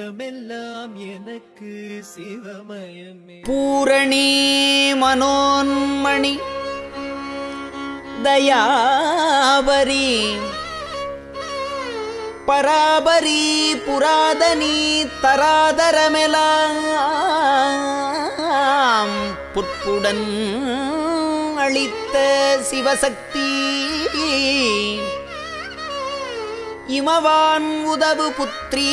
சித்தமெல்லாம் எனக்கு சிவமயமே. பூரணி மனோன்மணி தயாபரி பராபரி புராதனி தராதரமெலாம் புற்புடன் அளித்த சிவசக்தி. இமவான் உதவு புத்ரி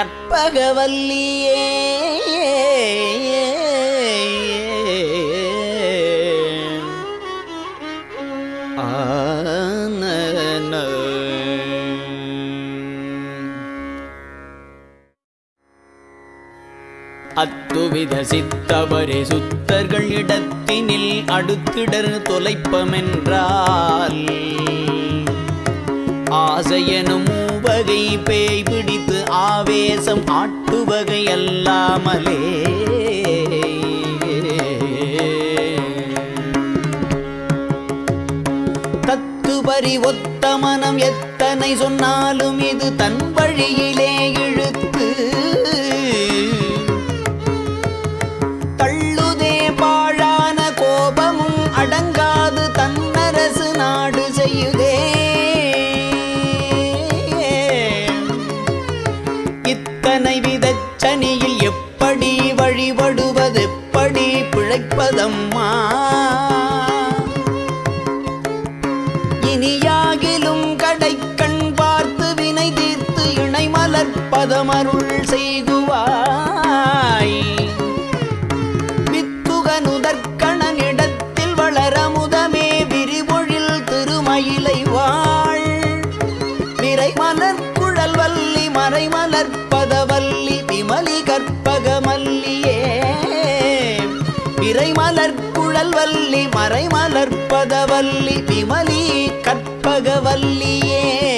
கற்பகவல்லியே. அத்துவித சித்தவரே சுத்தர்கள் இடத்தினில் அடுத்திடர் தொலைப்பமென்றால் ஆசையனும் வகை பேய் பிடித்து ஆவேசம் ஆட்டுவகை அல்லாமலே தத்துபரி ஒத்த மனம் எத்தனை சொன்னாலும் இது தன் வழியிலேயே இனியாகிலும் கடைக்கண் பார்த்து வினை தீர்த்து இணை மலர் மலர்ப்பதமருள் செய்குவாய். வளர முதமே விரிபொழில் திருமயிலை வாழ். விரை மலர் குழல் வல்லி மறை மலர்ப்பதவல்லி விமலி கற்பகமல்லியே. விரை மலர் குழல் வல்லி மறை விமலி கற்பகவல்லியே.